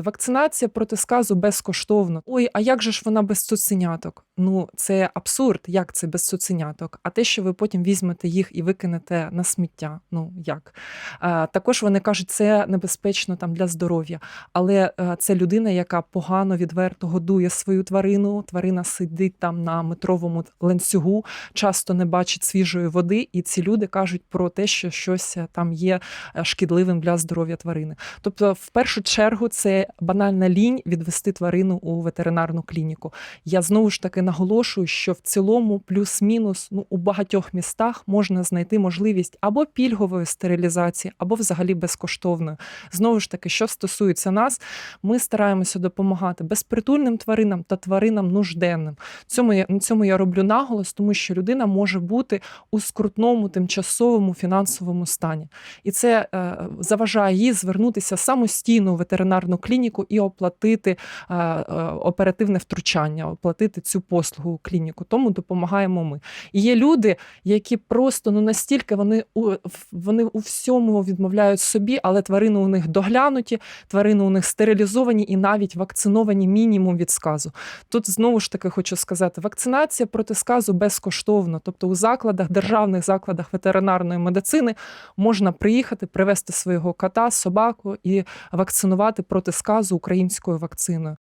Вакцинація проти сказу безкоштовно. Ой, а як же ж вона без цуценяток? Ну, це абсурд. Як це без цуценяток? А те, що ви потім візьмете їх і викинете на сміття. Ну як? А, також вони кажуть, це небезпечно там для здоров'я. Але е, це людина, яка погано відверто годує свою тварину. Тварина сидить там на метровому ланцюгу, часто не бачить свіжої води, і ці люди кажуть про те, що щось е, там є е, шкідливим для здоров'я тварини. Тобто, в першу чергу, це банальна лінь відвести тварину у ветеринарну клініку. Я знову ж таки наголошую, що в цілому, плюс-мінус, ну у багатьох містах можна знайти можливість або пільгової стерилізації, або взагалі безкоштовної. Знову ж таки, що стосується нас, ми стараємося допомагати безпритульним тваринам та тваринам нужденним. Цьому я на цьому я роблю наголос, тому що людина може бути у скрутному тимчасовому фінансовому стані, і це е, заважає їй звернутися самостійно у ветеринарну клініку і оплатити е, е, оперативне втручання, оплатити цю послугу клініку. Тому допомагаємо ми. І є люди, які просто ну настільки вони у вони у всьому відмовляють собі, але тварини у них доглянуті, тварини у них стерилізовані і навіть вакциновані мінімум від сказу. Тут знову ж таки хочу сказати: вакцинація проти сказу безкоштовно. Тобто у закладах, державних закладах ветеринарної медицини можна приїхати, привезти свого кота, собаку і вакцинувати проти сказу українською вакциною.